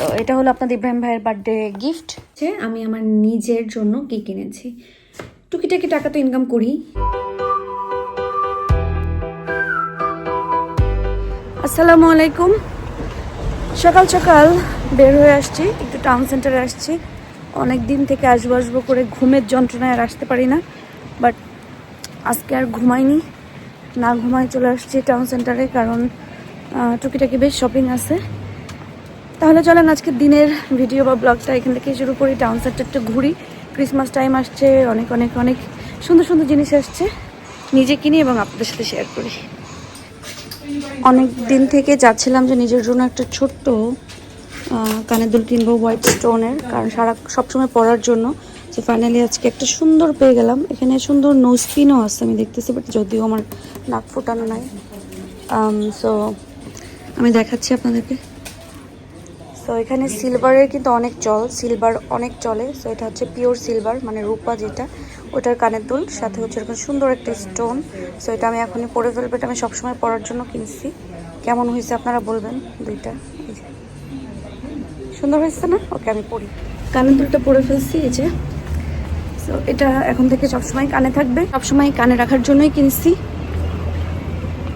তো এটা হলো আপনাদের ইব্রাহিম ভাইয়ের বার্থডে গিফট যে আমি আমার নিজের জন্য কি কিনেছি। টুকিটাকি টাকা তো ইনকাম করি। আসসালামু আলাইকুম। সকাল সকাল বের হয়ে আসছি, একটু টাউন সেন্টারে আসছি। অনেক দিন থেকে আসব আসব করে ঘুমের যন্ত্রণায় আর আসতে পারি না। বাট আজকে আর ঘুমাইনি। না ঘুমাই চলে আসছি টাউন সেন্টারে কারণ টুকিটাকি বেশ শপিং আছে। তাহলে চলেন আজকে দিনের ভিডিও বা ব্লগটা এখান থেকে শুরু করি। টাউন সেন্টারটা ঘুরি। ক্রিসমাস টাইম আসছে, অনেক অনেক অনেক সুন্দর সুন্দর জিনিস আসছে। নিজে কিনি এবং আপনাদের সাথে শেয়ার করি। অনেক দিন থেকে যাচ্ছিলাম যে নিজের জন্য একটা ছোট্ট কানের দুল কিনবো হোয়াইট স্টোনের কারণ সারা, সবসময় পরার জন্য। যে ফাইনালি আজকে একটা সুন্দর পেয়ে গেলাম। এখানে সুন্দর নোজ পিনও আছে, আমি দেখতেছি বাট যদিও আমার নাক ফোটানো নাই। সো আমি দেখাচ্ছি আপনাদেরকে। সো এখানে সিলভারের কিন্তু অনেক চল সিলভার অনেক চলে। সো এটা হচ্ছে পিওর সিলভার মানে রূপা যেটা, ওটার কানের দুল। সাথে হচ্ছে এরকম সুন্দর একটা স্টোন সো এটা আমি এখনই পরে ফেলব, এটা আমি সবসময় পরার জন্য কিনছি। কেমন হয়েছে আপনারা বলবেন দুইটা? সুন্দর হয়েছে না? ওকে, আমি পরি। কানের দুলটা পরে ফেলছি, এই যে। সো এটা এখন থেকে সবসময় কানে থাকবে। সবসময় কানে রাখার জন্যই কিনছি।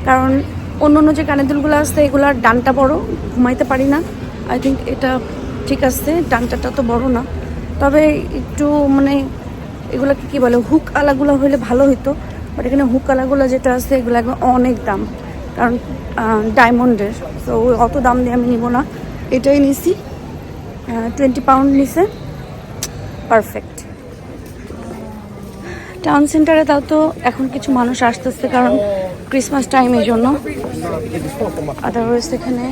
কারণ অন্য অন্য যে কানের দুলগুলো আছে, এগুলার ডানটা বড়, ঘুমাইতে পারি না। আই থিঙ্ক এটা ঠিক আছে, ডানটাটা তো বড় না। তবে একটু মানে এগুলোকে কি বলে হুক আলাগুলো হলে ভালো হতো বাট এখানে হুক আলাগুলো যেটা আছে, এগুলো একদম অনেক দাম। কারণ ডায়মন্ডের তো অত দাম দিয়ে আমি নিব না। এটাই নিছি। টোয়েন্টি পাউন্ড নিছে। পারফেক্ট টাউন সেন্টারে তাও তো এখন কিছু মানুষ আসতেছে, কারণ ক্রিসমাস টাইমের জন্য। আদারওয়াইজ এখানে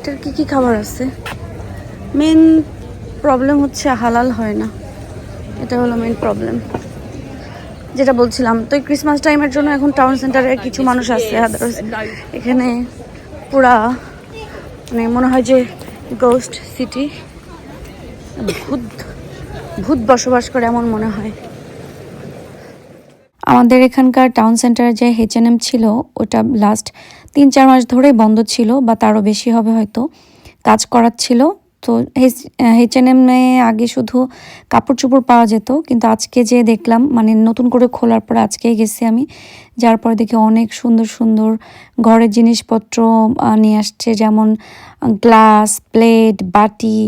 এটার কি কি খাবার আছে? মেন প্রবলেম হচ্ছে হালাল হয় না। এটা হলো মেন প্রবলেম যেটা বলছিলাম, তো এই ক্রিসমাস টাইমের জন্য এখন টাউন সেন্টারে কিছু মানুষ আসছে আদারওয়াইজ এখানে পুরা মানে মনে হয় যে গোস্ট সিটি ভূত ভূত বসবাস করে এমন মনে হয়। আমাদের এখানকার টাউন সেন্টারে যে এইচ ছিল, ওটা লাস্ট তিন চার মাস ধরেই বন্ধ ছিল বা তারও বেশি হবে হয়তো, কাজ করার ছিল। তো এইচ এন এমে আগে শুধু কাপড় চোপড় পাওয়া যেত, কিন্তু আজকে যে দেখলাম মানে নতুন করে খোলার পর আজকেই গেছি আমি, যার পরে দেখি অনেক সুন্দর সুন্দর ঘরের জিনিসপত্র নিয়ে আসছে। যেমন গ্লাস প্লেট বাটি,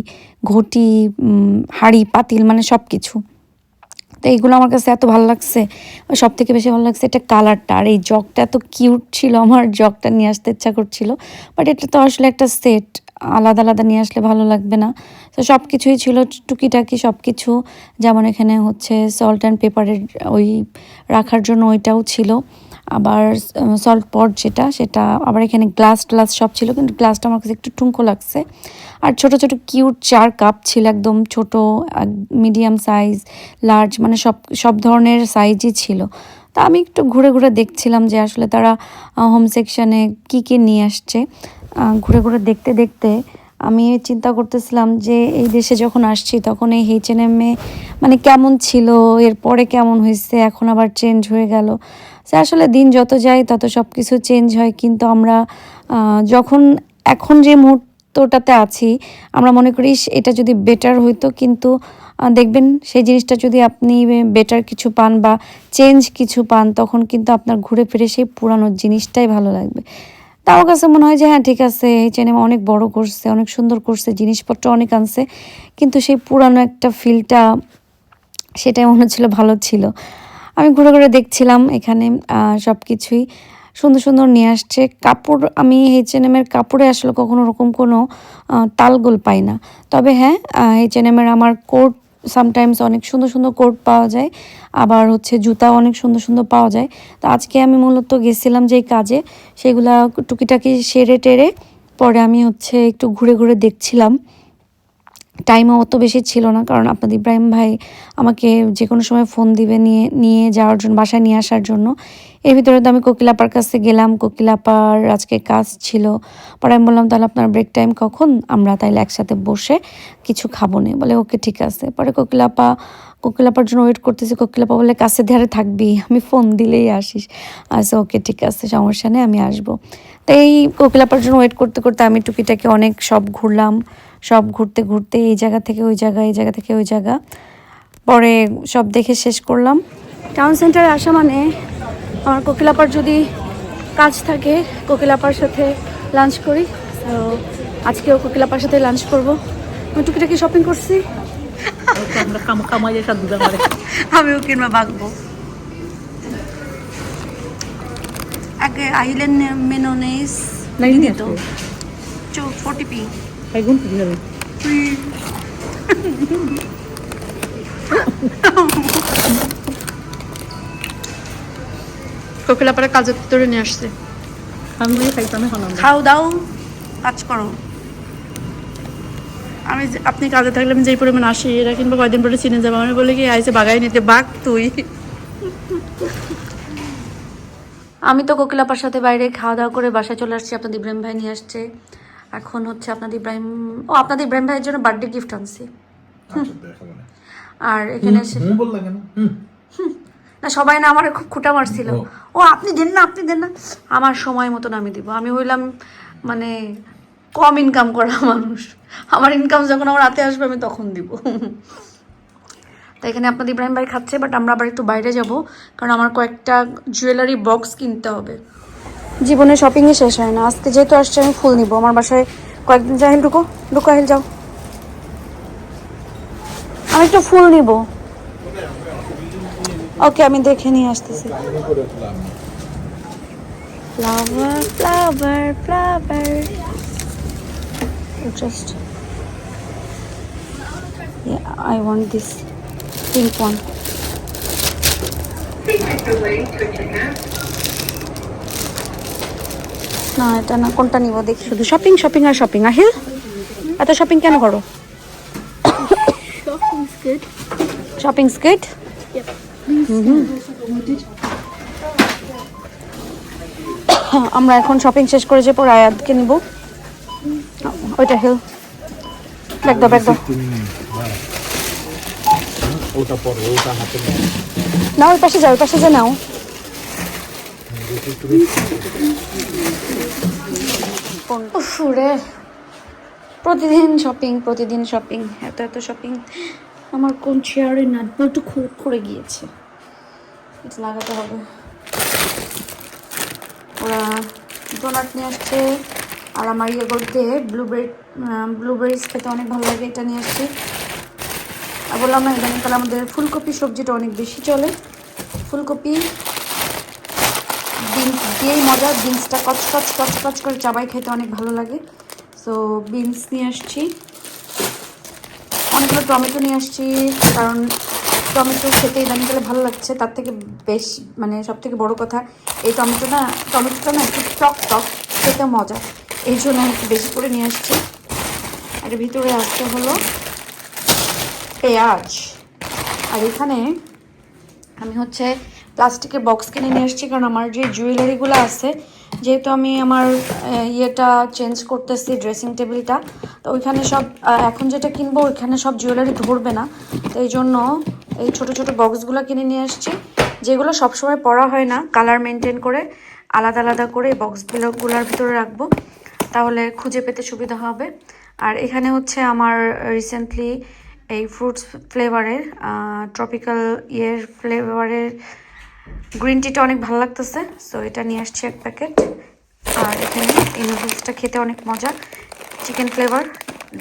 ঘটি হাঁড়ি, পাতিল মানে সব কিছু তো এইগুলো আমার কাছে এত ভালো লাগছে। সব থেকে বেশি ভালো লাগছে এটা কালারটা। আর এই জগটা এত কিউট ছিল, আমার জগটা নিয়ে আসতে ইচ্ছা করছিল। বাট এটা তো আসলে একটা সেট আলাদা আলাদা নিয়ে আসলে ভালো লাগবে না। তো সব কিছুই ছিল টুকিটাকি সব কিছু যেমন এখানে হচ্ছে সল্ট অ্যান্ড পেপারের ওই রাখার জন্য ওইটাও ছিল। আবার সল্ট পট যেটা, সেটা আবার এখানে গ্লাস ট্লাস সব ছিল, কিন্তু গ্লাসটা আমার কাছে একটু টুঙ্কো লাগছে। আর ছোট ছোট কিউট চার কাপ ছিল একদম ছোট মিডিয়াম সাইজ লার্জ মানে সব সব ধরনের সাইজই ছিল। তা আমি একটু ঘুরে ঘুরে দেখছিলাম যে আসলে তারা হোম সেকশানে কী কী নিয়ে আসছে। ঘুরে ঘুরে দেখতে দেখতে আমি চিন্তা করতেছিলাম যে এই দেশে যখন আসছি, তখন এই এইচ এন এম এ মানে কেমন ছিল এরপরে কেমন হয়েছে, এখন আবার চেঞ্জ হয়ে গেল। সে আসলে দিন যত যায়, তত সব কিছু চেঞ্জ হয়। কিন্তু আমরা যখন এখন যে মুহূর্তটাতে আছি, আমরা মনে করি এটা যদি বেটার হইতো, কিন্তু দেখবেন সেই জিনিসটা যদি আপনি বেটার কিছু পান বা চেঞ্জ কিছু পান, তখন কিন্তু আপনার ঘুরে ফিরে সেই পুরানো জিনিসটাই ভালো লাগবে। তা আমার কাছে মনে হয় যে হ্যাঁ ঠিক আছে এই চ্যানেল অনেক বড় করছে, অনেক সুন্দর করছে, জিনিসপত্র অনেক আনছে, কিন্তু সেই পুরানো একটা ফিলটা, সেটাই মনে হচ্ছিল ভালো ছিল। আমি ঘুরে ঘুরে দেখছিলাম এখানে সব কিছুই সুন্দর সুন্দর নিয়ে আসছে। কাপড়, আমি এইচ এন এমের কাপড়ে আসলে কখনো ওরকম কোনো তালগোল পাই না। তবে হ্যাঁ এইচ এন এমের আমার কোট সামটাইমস অনেক সুন্দর সুন্দর কোট পাওয়া যায়, আবার হচ্ছে জুতা অনেক সুন্দর সুন্দর পাওয়া যায়। তো আজকে আমি মূলত গেছিলাম যেই কাজে, সেগুলা টুকিটাকি সেরে টেরে পরে আমি হচ্ছে একটু ঘুরে ঘুরে দেখছিলাম। টাইমও অত বেশি ছিল না, কারণ আপনাদের ইব্রাহিম ভাই আমাকে যে কোনো সময় ফোন দিবে নিয়ে নিয়ে যাওয়ার জন্য, বাসায় নিয়ে আসার জন্য। এর ভিতরে তো আমি কোকিলাপার কাছে গেলাম, কোকিলাপার আজকে কাজ ছিল। পরে আমি বললাম, তাহলে আপনার ব্রেক টাইম কখন? আমরা তাইলে একসাথে বসে কিছু খাব না। বলে, ওকে, ঠিক আছে। পরে কোকিলাপা, কোকিলাপার জন্য ওয়েট করতেছি। কোকিলাপা বলে কাছে ধারে থাকবি, আমি ফোন দিলেই আসিস। আচ্ছা ওকে, ঠিক আছে, সমস্যা নেই, আমি আসব। তো এই কোকিলাপার জন্য ওয়েট করতে করতে আমি টুকিটাকে অনেক সব ঘুরলাম। সব ঘুরতে ঘুরতে এই জায়গা থেকে ওই জায়গা এই জায়গা থেকে ওই জায়গা। পরে সব দেখে শেষ করলাম। টাউন সেন্টারে আসা মানে আমার কোকিলাপার যদি কাজ থাকে কোকিলাপার সাথে লাঞ্চ করি। তো আজকেও কোকিলাপার সাথে লাঞ্চ করব। আমি টুকিটাকি শপিং করছি। আমরা কাম- কামাই এসব আমিও কিনবা ভাগবো। আগে আইলেন চো ফোর্টি পি তাই গুনতে যাবে কোকিলাপাড়া কাজের ভিতরে নিয়ে আসছে। দিয়ে খাইতামে হলাম। খাও দাও কাজ করো। আমি যে- আপনি কাজে থাকলে আমি যেই পরিমাণ আসি এরা কিংবা কয়দিন পরে চিনে যাব। আমি বলি কি আইসে বাগাই নিতে বাঘ তুই। আমি তো কোকিলাপার সাথে বাইরে খাওয়া দাওয়া করে বাসায় চলে আসছি আপনাদের ইব্রাহিম ভাই নিয়ে আসছে। এখন হচ্ছে আপনাদের ইব্রাহিম ও আপনাদের ইব্রাহিম ভাইয়ের জন্য বার্থডে গিফট আনছি। আচ্ছা আর এখানে এসে না সবাই না আমার খুব খুঁটা মারছিল। ও। ও আপনি দেন না আপনি দেন না। আমার সময় মতন আমি দিব। আমি হইলাম মানে কম ইনকাম করা মানুষ। আমার ইনকাম যখন আমার হাতে আসবে আমি তখন দিব। তো এখানে আপনাদের ইব্রাহিম ভাই খাচ্ছে বাট আমরা আবার একটু বাইরে যাব কারণ আমার কয়েকটা জুয়েলারি বক্স কিনতে হবে। জীবনে শপিংই শেষ হয় না। আজকে যেহেতু আসছে আমি ফুল নিব। আমার বাসায় কয়েকদিন যাই ঢুকো ঢুকো হেল যাও। আমি একটু ফুল নিব। ওকে আমি দেখে নিয়ে আসতেছি। Flower, flower. Just yeah, I want this. Pink one. না এটা না কোনটা নিব দেখি। শুধু শপিং শপিং আর শপিং আহিল? এত শপিং কেন করো? শপিং স্কেট আমরা এখন শপিং শেষ করে যে পর আয়াতকে নিব। ওইটা হিল ব্যাগ দাও ব্যাগ দাও ওটা পরে ওটা হাতে নাও। নাও ওই পাশে যাও ওই পাশে যে নাও। উফ, রে প্রতিদিন শপিং প্রতিদিন শপিং এত এত শপিং আমার কোন চেয়ারে নাট একটু করে গিয়েছে। এটা লাগাতে হবে। ওরা ডোনাট নিয়ে আসছে আর আমার ইয়ে বলতে ব্লুবেরি ব্লুবেরিজ খেতে অনেক ভালো লাগে এটা নিয়ে আসছি। বললাম না ইদানিংকাল আমাদের ফুলকপি সবজিটা অনেক বেশি চলে। ফুলকপি, বিনস দিয়েই মজা, বিনসটা কচ কচ কচ কচ করে চাবাই খেতে অনেক ভালো লাগে। সো বিনস নিয়ে আসছি। অনেকগুলো টমেটো নিয়ে আসছি, কারণ টমেটো খেতে ইদানিংকালে ভালো লাগছে, তার থেকে বেশ মানে সব থেকে বড়ো কথা, এই টমেটো না টমেটোটা না একটু টক টক, খেতে মজা। এই জন্য বেশি করে নিয়ে আসছি। আর ভিতরে আসতে হলো। পেঁয়াজ আর এখানে আমি হচ্ছে প্লাস্টিকের বক্স কিনে নিয়ে এসেছি, কারণ আমার যে জুয়েলারিগুলো আছে, যেহেতু আমি আমার ইয়েটা চেঞ্জ করতেছি ড্রেসিং টেবিলটা তো ওইখানে সব এখন যেটা কিনবো, ওইখানে সব জুয়েলারি ধরবে না। তো এই জন্য এই ছোট ছোট বক্সগুলো কিনে নিয়ে আসছি যেগুলো সবসময় পরা হয় না কালার মেনটেন করে আলাদা আলাদা করে বক্সগুলোগুলোর ভিতরে রাখব, তাহলে খুঁজে পেতে সুবিধা হবে। আর এখানে হচ্ছে আমার রিসেন্টলি এই ফ্রুটস ফ্লেভারের ট্রপিক্যাল ইয়ের ফ্লেভারের গ্রিন টিটা অনেক ভালো লাগতেছে সো এটা নিয়ে আসছি এক প্যাকেট আর এখানে এই নুডলসটা খেতে অনেক মজা। চিকেন ফ্লেভার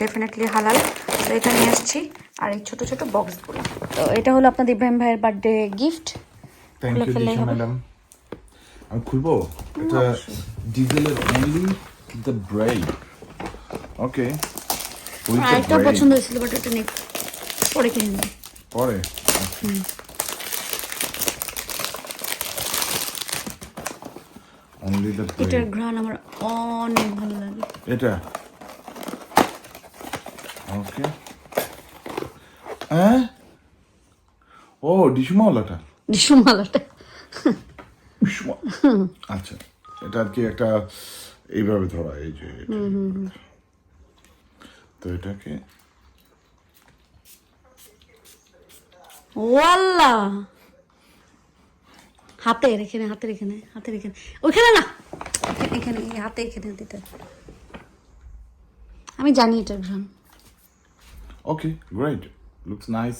ডেফিনেটলি হালাল তো এটা নিয়ে আসছি। আর এই ছোট ছোট বক্সগুলো তো এটা হলো আপনাদের ইব্রাহিম ভাইয়ের বার্থডে গিফট থ্যাংক খুলে ফেললেই হবে। আমি খুলবো? এটা ডিজেলের only the bread okay with আর একটা পছন্দ হয়েছিল বাট ওটা নেই। পরে কিনে নেব। পরে? অনলি দ্য এটার ঘ্রাণ আমার অনেক ভালো লাগে। এটা? ওকে হ্যাঁ? ও ডিসমাওয়ালাটা। ডিসুমালাটা ডিসমা আচ্ছা এটা আর কি একটা এইভাবে ধরা এই যে। তো এটাকে ওয়াল্লা। হাতের এখানে হাতের এখানে হাতের এখানে ওইখানে না। এখানে- হাতে এখানে দিতে। আমি জানি এটার ঘ্রাণ okay great looks nice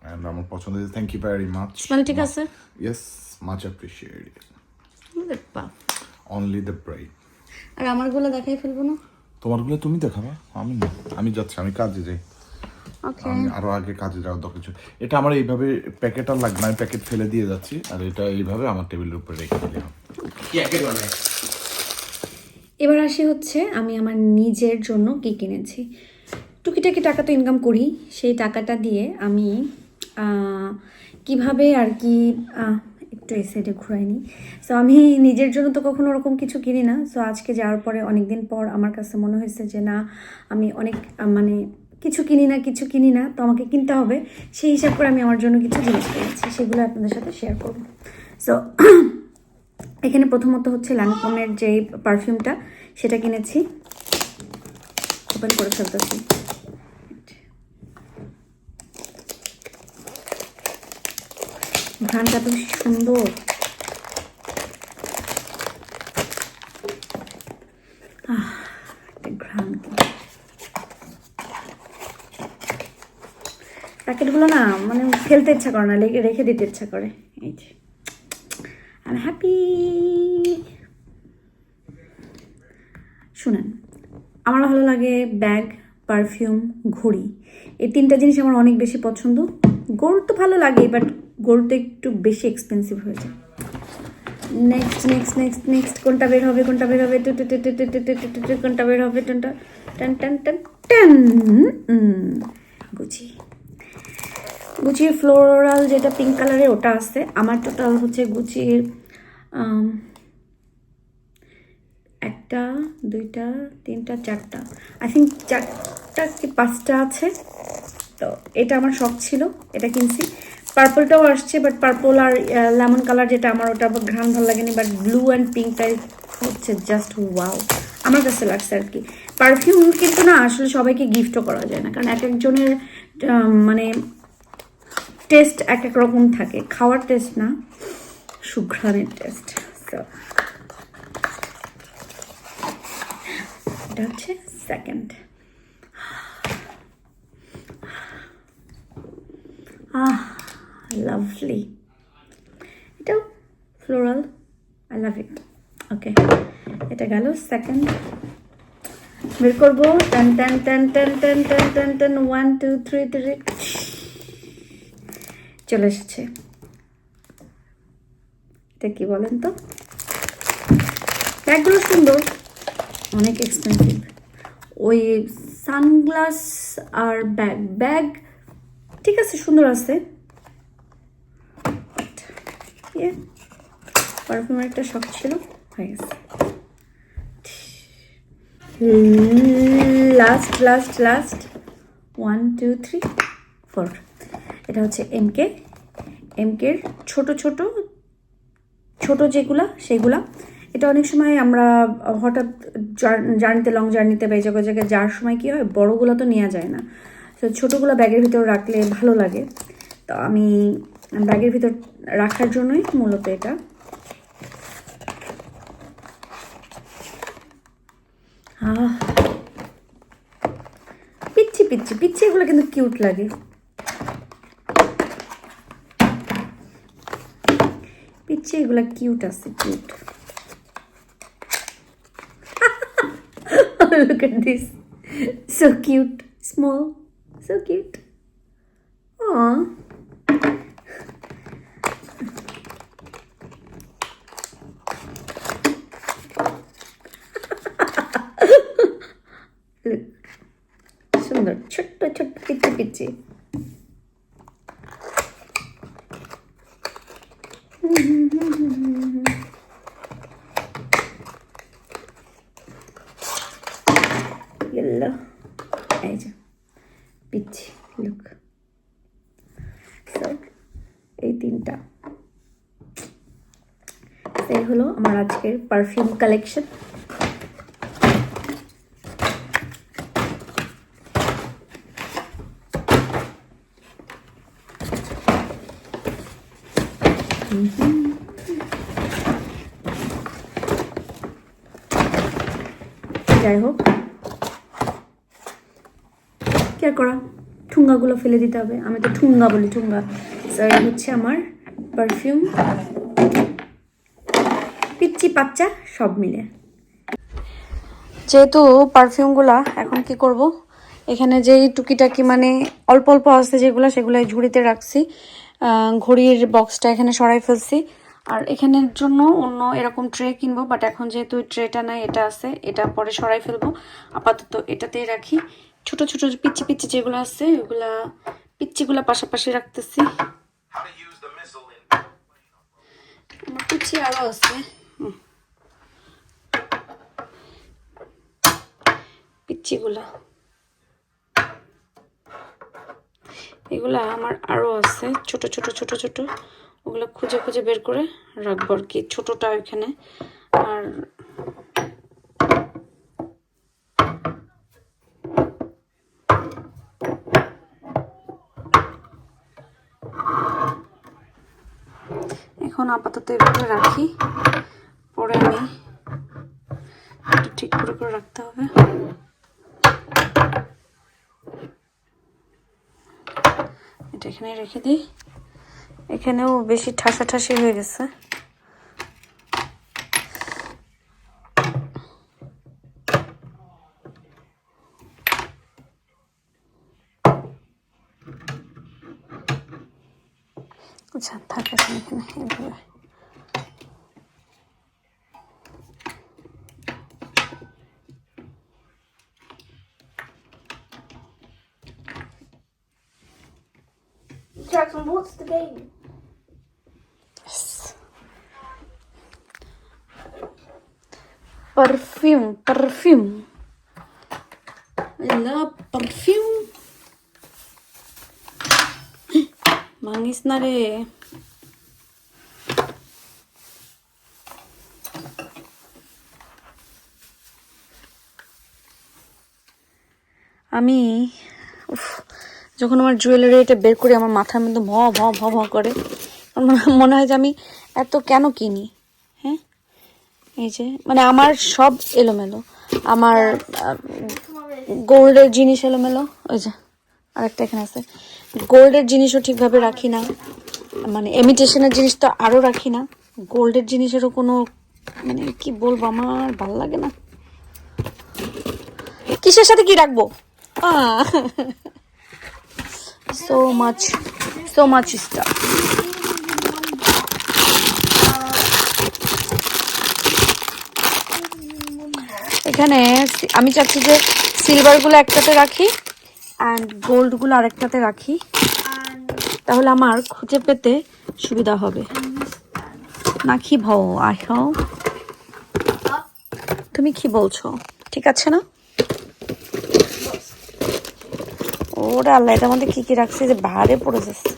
and আমার পছন্দ হয়েছে। Thank you very much smell ঠিক আছে? ইয়েস মাচ অ্যাপ্রিসিয়েট বাহ। অনলি দ্য ব্রাইট আর আমারগুলো দেখাই ফেলব না? তোমারগুলো তুমি দেখাবা? আমি না। আমি যাচ্ছি আমি কাজে যাই। আমি আরও আগে কাজে যাওয়ার দরকার ছিল। এটা আমার এইভাবে প্যাকেট আর লাগবে না আমি প্যাকেট ফেলে দিয়ে যাচ্ছি আর এটা এইভাবে আমার টেবিলের উপরে রেখে দিলাম। এবার আসি হচ্ছে আমি আমার নিজের জন্য কি কিনেছি। টুকিটাকি টাকা তো ইনকাম করি সেই টাকাটা দিয়ে আমি কীভাবে আর কি একটু এই সাইডে ঘুরাইনি সো আমি নিজের জন্য তো কখনো ওরকম কিছু কিনি না। সো আজকে যাওয়ার পরে অনেক দিন পর আমার কাছে মনে হয়েছে যে না আমি অনেক মানে কিছু কিনি না, কিছু কিনি না, তো আমাকে কিনতে হবে। সেই হিসাব করে আমি আমার জন্য কিছু জিনিস কিনেছি, সেগুলো আপনাদের সাথে শেয়ার করব। সো এখানে প্রথমত হচ্ছে ল্যানকমের যে পারফিউমটা সেটা কিনেছি। ওপেন করে ফেলতেছি। ঘ্রানটা তো সুন্দর। প্যাকেটগুলো না মানে ফেলতে ইচ্ছা করে না রেখে দিতে ইচ্ছা করে এই যে আই হ্যাপি শুনেন আমার ভালো লাগে ব্যাগ পারফিউম ঘড়ি এই তিনটা জিনিস আমার অনেক বেশি পছন্দ গোল্ড তো ভালো লাগে বাট গোল্ড তো একটু বেশি এক্সপেন্সিভ হয়ে যায় নেক্সট নেক্সট নেক্সট নেক্সট কোনটা বের হবে কোনটা বের হবে কোনটা বের হবে টনটা টান টেন টান টেন গুছি গুচির ফ্লোরাল যেটা পিঙ্ক কালারের ওটা আছে। আমার টোটাল হচ্ছে গুচির একটা, দুইটা, তিনটা, চারটা। আই থিঙ্ক চারটা কি পাঁচটা আছে? তো এটা আমার শখ ছিল, এটা কিনছি। পার্পলটাও আসছে বাট পার্পল আর লেমন কালার যেটা আমার, ওটা ঘ্রাণ ভালো লাগেনি বাট ব্লু অ্যান্ড পিঙ্কটাই হচ্ছে জাস্ট ওয়াও আমার কাছে লাগছে আর কি। পারফিউম কিন্তু না, আসলে সবাইকে গিফটও করা যায় না, কারণ এক একজনের মানে টেস্ট এক এক রকম থাকে। খাওয়ার টেস্ট না, সুঘ্রাণের টেস্ট এটা হচ্ছে সেকেন্ড আহ লাভলি এটাও floral I love it okay এটা গেল সেকেন্ড বের করব। Ten ten ten ten ten ten ten ten one two three three চলে এসেছে। এটা কি বলেন তো? ব্যাগগুলো সুন্দর, অনেক এক্সপেন্সিভ ওই সানগ্লাস আর ব্যাগ ব্যাগ ঠিক আছে, সুন্দর আছে। পারফিউমের একটা শখ ছিল, হয়ে গেছে। Last last last one two three four এটা হচ্ছে এমকে এমকের ছোট ছোট ছোট যেগুলা, সেগুলা। এটা অনেক সময় আমরা হঠাৎ জার্নিতে লং জার্নিতে বা এই জায়গায় জায়গায় যাওয়ার সময় কী হয়, বড়গুলো তো নেওয়া যায় না। তো ছোটোগুলো ব্যাগের ভিতর রাখলে ভালো লাগে। তো আমি ব্যাগের ভিতর রাখার জন্যই মূলত এটা। পিচ্ছি পিচ্ছি পিচ্ছি এগুলো কিন্তু কিউট লাগে। পিচ্ছি এগুলো কিউট আছে cute look at this so cute small so cute Aww. হলো এই যে পিচ্ছি লুক এই তিনটা এই হলো আমার আজকের পারফিউম কালেকশন যাই হোক কে করা। ঠুঙ্গাগুলো ফেলে দিতে হবে। আমি তো ঠুঙ্গা বলি, ঠুঙ্গা। স্যার হচ্ছে আমার পারফিউম পিচ্চি পাচ্চা সব মিলে। যেহেতু পারফিউমগুলা এখন কি করব? এখানে যেই টুকিটাকি মানে অল্প অল্প আছে যেগুলো সেগুলো ঝুড়িতে রাখছি। ঘড়ির বক্সটা এখানে সরাই ফেলছি। আর এখানের জন্য অন্য এরকম ট্রে কিনবো বাট এখন যেহেতু ট্রেটা নাই, এটা আছে, এটা পরে সরাই ফেলব। আপাতত এটাতেই রাখি। ছোট ছোট পিচ্ছি পিচ্ছি যেগুলো আছে, ওগুলা পিচ্ছিগুলা পাশাপাশি রাখতেছি। আমার পিচ্ছি আরও আছে। পিচ্ছিগুলা এগুলা আমার আরও আছে। ছোট ছোট ছোট ছোট। ওগুলো খুঁজে খুঁজে বের করে রাখব আর কি। ছোটটা ওইখানে। আর এখন আপাতত এভাবে রাখি। পরে আমি ঠিক করে করে রাখতে হবে। এটা এখানে রেখে দিই। এখানেও বেশি ঠাসাঠাসি হয়ে গেছে। আচ্ছা থাক এখন এখানে এইভাবে Jackson, what's the game? perfume perfume I love ভাঙিস না আমি উফ, যখন আমার জুয়েলারি এটা বের করি আমার মাথার মধ্যে ভ ভ ভ ভ করে। মনে হয় যে আমি এত কেন কিনি হ্যাঁ? এই যে মানে আমার সব এলোমেলো। আমার গোল্ডের জিনিস এলোমেলো। ওই যে আরেকটা এখানে আছে। গোল্ডের জিনিসও ঠিকভাবে রাখি না। মানে এমিটেশনের জিনিস তো আরও রাখি না। গোল্ডের জিনিসেরও কোনো মানে কি বলব, আমার ভালো লাগে না। কিসের সাথে কি রাখব? So much so much stuff এখানে আমি চাচ্ছি যে সিলভারগুলো একটাতে রাখি। অ্যান্ড গোল্ডগুলো আরেকটাতে রাখি। তাহলে আমার খুঁজে পেতে সুবিধা হবে। না কি ভাও আহ তুমি কি বলছো? ঠিক আছে না? ওরা আল্লাহ, এটার মধ্যে কি কি রাখছে যে বাহারে পড়ে যাচ্ছে।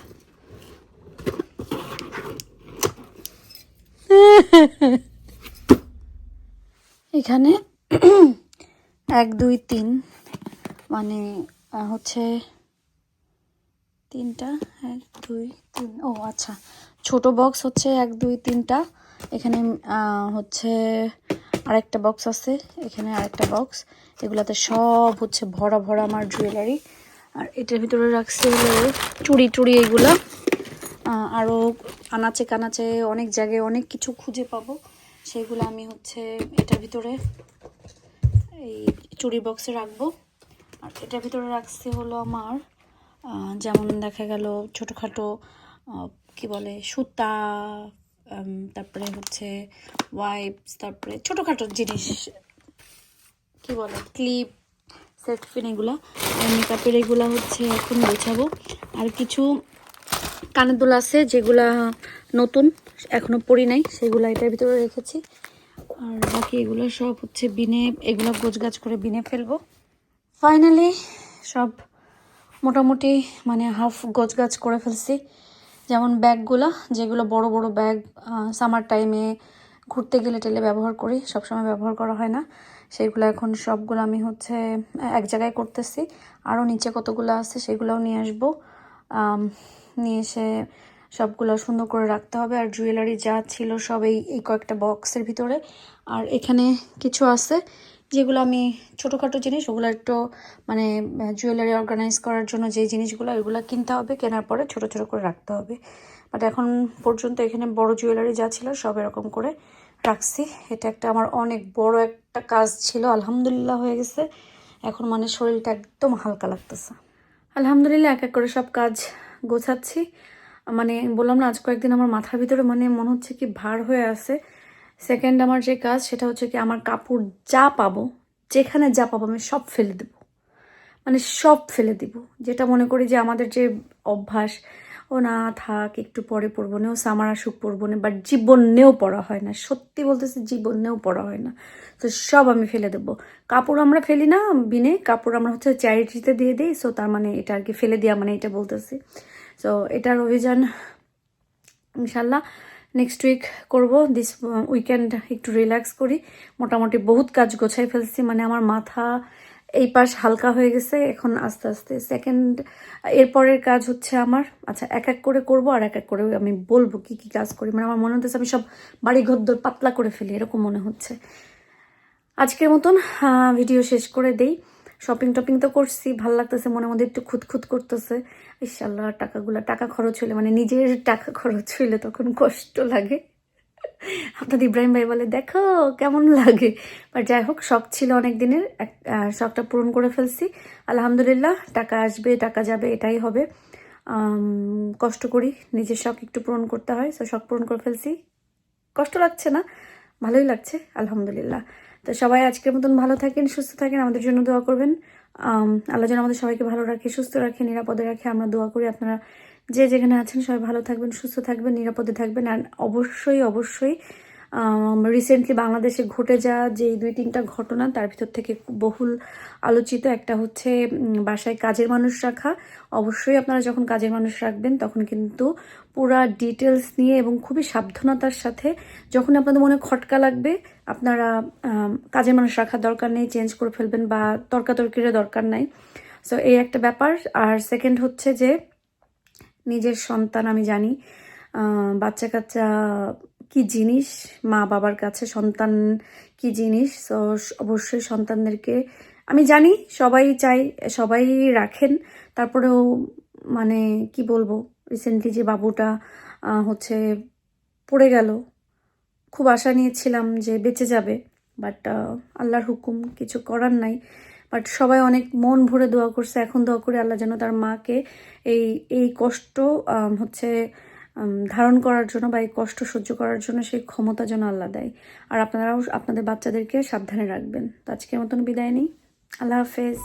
এখানে এক, দুই, তিন মানে হচ্ছে তিনটা, এক, দুই, তিন, ও আচ্ছা। ছোট বক্স হচ্ছে এক, দুই, তিনটা। এখানে হচ্ছে আরেকটা বক্স আছে। এখানে আরেকটা বক্স এগুলাতে সব হচ্ছে ভরা ভরা আমার জুয়েলারি আর এটার ভিতরে রাখছি হলো চুড়ি, টুড়ি এগুলো। আরও আনাচে কানাচে অনেক জায়গায় অনেক কিছু খুঁজে পাবো। সেগুলো আমি হচ্ছে এটার ভিতরে এই চুড়ি বক্সে রাখব। আর এটার ভিতরে রাখছি হলো আমার যেমন দেখা গেল ছোটোখাটো কি বলে, সুতা তারপরে হচ্ছে ওয়াইপস তারপরে ছোটোখাটো জিনিস, কি বলে ক্লিপ সেট ফিন এগুলা মেকআপের এগুলা হচ্ছে এখন গোছাবো। আর কিছু কানের দুল আছে যেগুলা নতুন, এখনও পরি নাই, সেগুলো এটার ভিতরে রেখেছি। আর বাকি এগুলো সব হচ্ছে বিনে, এগুলো গোছগাছ করে বিনে ফেলব। ফাইনালি সব মোটামুটি মানে হাফ গোছগাছ করে ফেলছি। যেমন ব্যাগগুলো, যেগুলো বড় বড় ব্যাগ সামার টাইমে ঘুরতে গেলে টেলে ব্যবহার করি, সবসময় ব্যবহার করা হয় না। সেইগুলো এখন সবগুলো আমি হচ্ছে এক জায়গায় করতেছি। আরও নিচে কতগুলো আছে সেগুলোও নিয়ে আসব। নিয়ে এসে সবগুলো সুন্দর করে রাখতে হবে। আর জুয়েলারি যা ছিল সব এই এই কয়েকটা বক্সের ভিতরে। আর এখানে কিছু আছে। যেগুলো আমি ছোটোখাটো জিনিস, ওগুলো একটু মানে জুয়েলারি অর্গানাইজ করার জন্য যে জিনিসগুলো, ওইগুলো কিনতে হবে, কেনার পরে ছোট ছোট করে রাখতে হবে। বাট এখন পর্যন্ত এখানে বড় জুয়েলারি যা ছিল, সব এরকম করে রাখছি। এটা একটা আমার অনেক বড় একটা কাজ ছিল, আলহামদুলিল্লাহ হয়ে গেছে। এখন মানে শরীরটা একদম হালকা লাগতেছে। আলহামদুলিল্লাহ, এক এক করে সব কাজ গোছাচ্ছি। মানে বললাম না, আজ কয়েকদিন আমার মাথার ভিতরে মানে মনে হচ্ছে কি ভার হয়ে আছে। সেকেন্ড আমার যে কাজ, সেটা হচ্ছে কি আমার কাপড় যা পাবো, যেখানে যা পাবো আমি সব ফেলে দেবো। মানে সব ফেলে দিব। যেটা মনে করি যে আমাদের যে অভ্যাস, ও না থাক, একটু পরে পরবো না ও সামার আসুক, পরবো না বাট জীবনেও পড়া হয় না। সত্যি বলতেছি জীবনেও পড়া হয় না। তো সব আমি ফেলে দেবো। কাপড় আমরা ফেলি না বিনে, কাপড় আমরা হচ্ছে চ্যারিটিতে দিয়ে দিই সো তার মানে এটা আর কি ফেলে দেওয়া মানে এটা বলতেছি। সো এটার অভিযান, ইনশাল্লাহ। নেক্সট উইক করব। দিস উইকেন্ড একটু রিল্যাক্স করি। মোটামুটি বহুত কাজ গোছাই ফেলছি। মানে আমার মাথা এই পাশ হালকা হয়ে গেছে। এখন আস্তে আস্তে সেকেন্ড এরপরের কাজ হচ্ছে আমার আচ্ছা এক এক করে করব আর এক এক করে আমি বলব কি কি কাজ করি। মানে আমার মনে হচ্ছে আমি সব বাড়ি ঘর পাতলা করে ফেলি, এরকম মনে হচ্ছে। আজকের মতন ভিডিও শেষ করে দেই। শপিং টপিং তো করছি, ভালো লাগতেছে, মনের মধ্যে একটু খুঁতখুত করতেছে। ইনশাল্লাহ টাকাগুলো, টাকা খরচ হইলে মানে নিজের টাকা খরচ হইলে তখন কষ্ট লাগে। আপনাদের ইব্রাহিম ভাই বলে, দেখো, কেমন লাগে? বাট যাই হোক, শখ ছিল অনেক দিনের এক- শখটা পূরণ করে ফেলছি। আলহামদুলিল্লাহ, টাকা আসবে, টাকা যাবে, এটাই হবে। কষ্ট করি, নিজের শখ একটু পূরণ করতে হয়। সো শখ পূরণ করে ফেলছি। কষ্ট লাগছে না, ভালোই লাগছে, আলহামদুলিল্লাহ। তো সবাই আজকের মতন ভালো থাকেন, সুস্থ থাকেন, আমাদের জন্য দোয়া করবেন। আল্লাহ যেন আমাদের সবাইকে ভালো রাখে, সুস্থ রাখে, নিরাপদে রাখে। আমরা দোয়া করি আপনারা যে যেখানে আছেন সবাই ভালো থাকবেন, সুস্থ থাকবেন, নিরাপদে থাকবেন। আর অবশ্যই অবশ্যই রিসেন্টলি বাংলাদেশে ঘটে যাওয়া যে দুই তিনটা ঘটনা, তার ভিতর থেকে বহুল আলোচিত। একটা হচ্ছে বাসায় কাজের মানুষ রাখা। অবশ্যই আপনারা যখন কাজের মানুষ রাখবেন, তখন কিন্তু পুরা ডিটেলস নিয়ে এবং খুবই সাবধানতার সাথে যখন আপনাদের মনে খটকা লাগবে, আপনারা কাজের মানুষ রাখার দরকার নেই চেঞ্জ করে ফেলবেন বা তর্কাতর্কির দরকার নাই। সো এই একটা ব্যাপার। আর সেকেন্ড হচ্ছে যে, নিজের সন্তান আমি জানি বাচ্চা কাচ্চা কি জিনিস মা বাবার কাছে সন্তান কি জিনিস? তো অবশ্যই সন্তানদেরকে, আমি জানি সবাই চাই, সবাই রাখেন। তারপরেও মানে কি বলব রিসেন্টলি যে বাবুটা হচ্ছে পড়ে গেল। খুব আশা নিয়েছিলাম যে বেঁচে যাবে বাট আল্লাহর হুকুম কিছু করার নাই। বাট সবাই অনেক মন ভরে দোয়া করছে, এখন দোয়া করে আল্লাহ যেন তার মাকে এই এই কষ্ট হচ্ছে ধারণ করার জন্য বা এই কষ্ট সহ্য করার জন্য সেই ক্ষমতা যেন আল্লাহ দেয়। আর আপনারাও, আপনাদের বাচ্চাদেরকে সাবধানে রাখবেন। তো আজকের মতন বিদায় নিই। আল্লাহ হাফেজ।